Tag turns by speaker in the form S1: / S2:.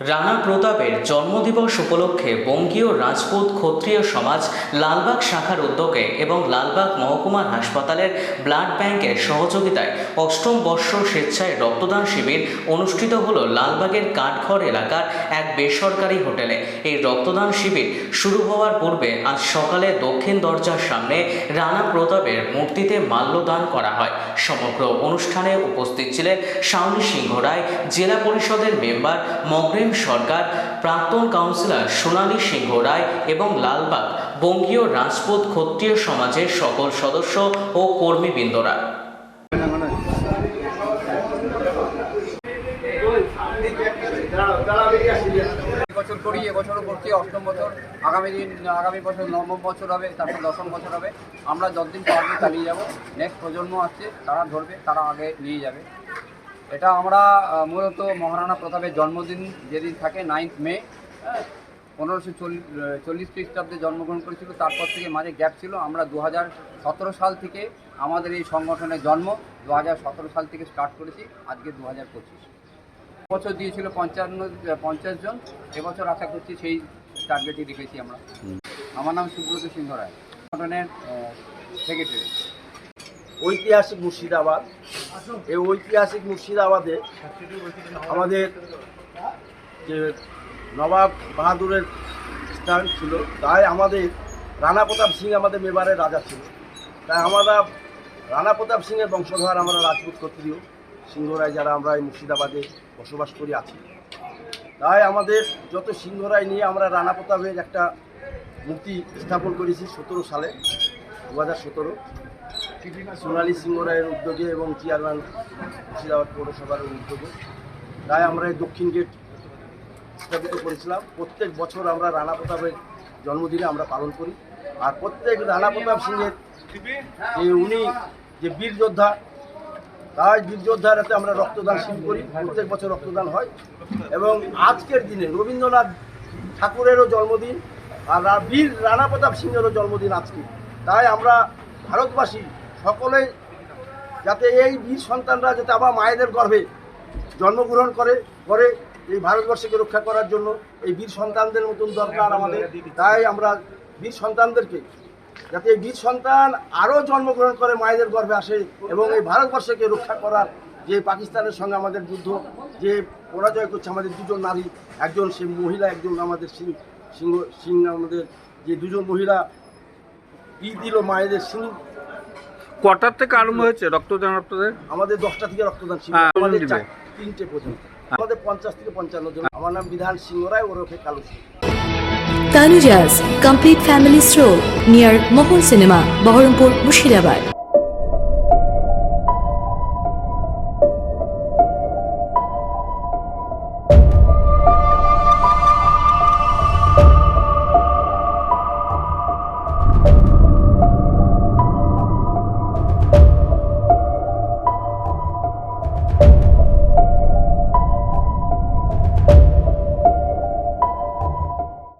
S1: রানা প্রতাপের জন্মদিবস উপলক্ষে বঙ্গীয় রাজপুত ক্ষত্রিয় সমাজ লালবাগ শাখার উদ্যোগে এবং লালবাগ মহকুমার হাসপাতালের ব্লাড ব্যাংকের সহযোগিতায় অষ্টম বর্ষ স্বেচ্ছায় রক্তদান শিবির অনুষ্ঠিত হল লালবাগের কাঠঘর এলাকার এক বেসরকারি হোটেলে। এই রক্তদান শিবির শুরু হওয়ার পূর্বে আজ সকালে দক্ষিণ দরজার সামনে রানা প্রতাপের মূর্তিতে মাল্যদান করা হয়। সমগ্র অনুষ্ঠানে উপস্থিত ছিলেন শাওনি সিংহ রায়, জেলা পরিষদের মেম্বার মগ্রেম সরকার, প্রাক্তন কাউন্সিলর সোনালী সিংহ রায় এবং লালবাগ বঙ্গীয় রাজপুত ক্ষত্রিয় সমাজের সকল সদস্য ও কর্মীবৃন্দরা।
S2: বছর করি এবছরও করছি অষ্টম বছর? আগামী দিন, আগামী বছর নবম বছর হবে, তারপর দশম বছর হবে। আমরা যতদিন পারব চালিয়ে যাব। নেক্সট প্রজন্ম আসছে, তারা ধরবে, তারা আগে নিয়ে যাবে। এটা আমরা মূলত মহারানা প্রতাপের জন্মদিন যেদিন থাকে নাইন্থ মে পনেরোশো চল্লিশ খ্রিস্টাব্দে জন্মগ্রহণ করেছিল তারপর থেকে মাঝে গ্যাপ ছিল। আমরা দু সতেরো সাল থেকে আমাদের এই সংগঠনের জন্ম দু সতেরো সাল থেকে স্টার্ট করেছি আজকে দু হাজার পঁচিশ। বছর দিয়েছিল পঞ্চান্ন পঞ্চাশ জন এবছর আশা করছি সেই টার্গেটই রেখেছি আমরা। আমার নাম সুব্রত সিংহ রায় সংগঠনের সেক্রেটারি
S3: ঐতিহাসিক মুর্শিদাবাদ এই ঐতিহাসিক মুর্শিদাবাদে আমাদের যে নবাব বাহাদুরের স্থান ছিল, তাই আমাদের রানা প্রতাপ সিং আমাদের মেবারের রাজা ছিল। তাই আমরা রানা প্রতাপ সিংয়ের বংশধর আমরা রাজপুত ক্ষত্রিয় সিংহরায় যারা আমরা এই মুর্শিদাবাদে বসবাস করি আছি। তাই আমাদের যত সিংহরায় নিয়ে আমরা রানা প্রতাপের একটা মূর্তি স্থাপন করেছি সতেরো সালে দু হাজার সতেরো। সোনালী সিংহ রায়ের উদ্যোগে এবং চেয়ারম্যান মুর্শিদাবাদ পৌরসভার উদ্যোগে। তাই আমরা এই দক্ষিণ গেট স্থাপিত করেছিলাম। প্রত্যেক বছর আমরা রানা প্রতাপের জন্মদিনে আমরা পালন করি। আর প্রত্যেক রানা প্রতাপ সিংয়ের যে উনি, যে বীর যোদ্ধা, তাই বীর যোদ্ধার হাতে আমরা রক্তদান শিবির করি। প্রত্যেক বছর রক্তদান হয়। এবং আজকের দিনে রবীন্দ্রনাথ ঠাকুরেরও জন্মদিন আর বীর রানা প্রতাপ সিংহেরও জন্মদিন আজকে। তাই আমরা ভারতবাসী সকলে যাতে এই বীর সন্তানরা যাতে আবার মায়েদের গর্ভে জন্মগ্রহণ করে করে এই ভারতবর্ষকে রক্ষা করার জন্য এই বীর সন্তানদের মতন দরকার আমাদের। তাই আমরা বীর সন্তানদেরকে যাতে এই বীর সন্তান আরও জন্মগ্রহণ করে মায়েদের গর্ভে আসে এবং এই ভারতবর্ষকে রক্ষা করার যে পাকিস্তানের সঙ্গে আমাদের যুদ্ধ, যে পরাজয় করছে আমাদের দুজন নারী, একজন সে মহিলা, একজন আমাদের সিং, সিংহ, সিং আমাদের যে দুজন মহিলা ই দিল মায়েদের সিং
S4: কটার থেকে আরম্ভ হয়েছে রক্তদান আপনাদের
S3: আমাদের দশটা থেকে রক্তদান শিবির
S4: হ্যাঁ,
S3: আমাদের। চার- তিনটে পর্যন্ত আমাদের পঞ্চাশ থেকে পঞ্চান্ন জন আমার নাম বিধান সিংহ রায় ওরফে Kalu Singh
S5: Tanujas complete family Stroll near Mohol cinema Berhampore Mushirabad.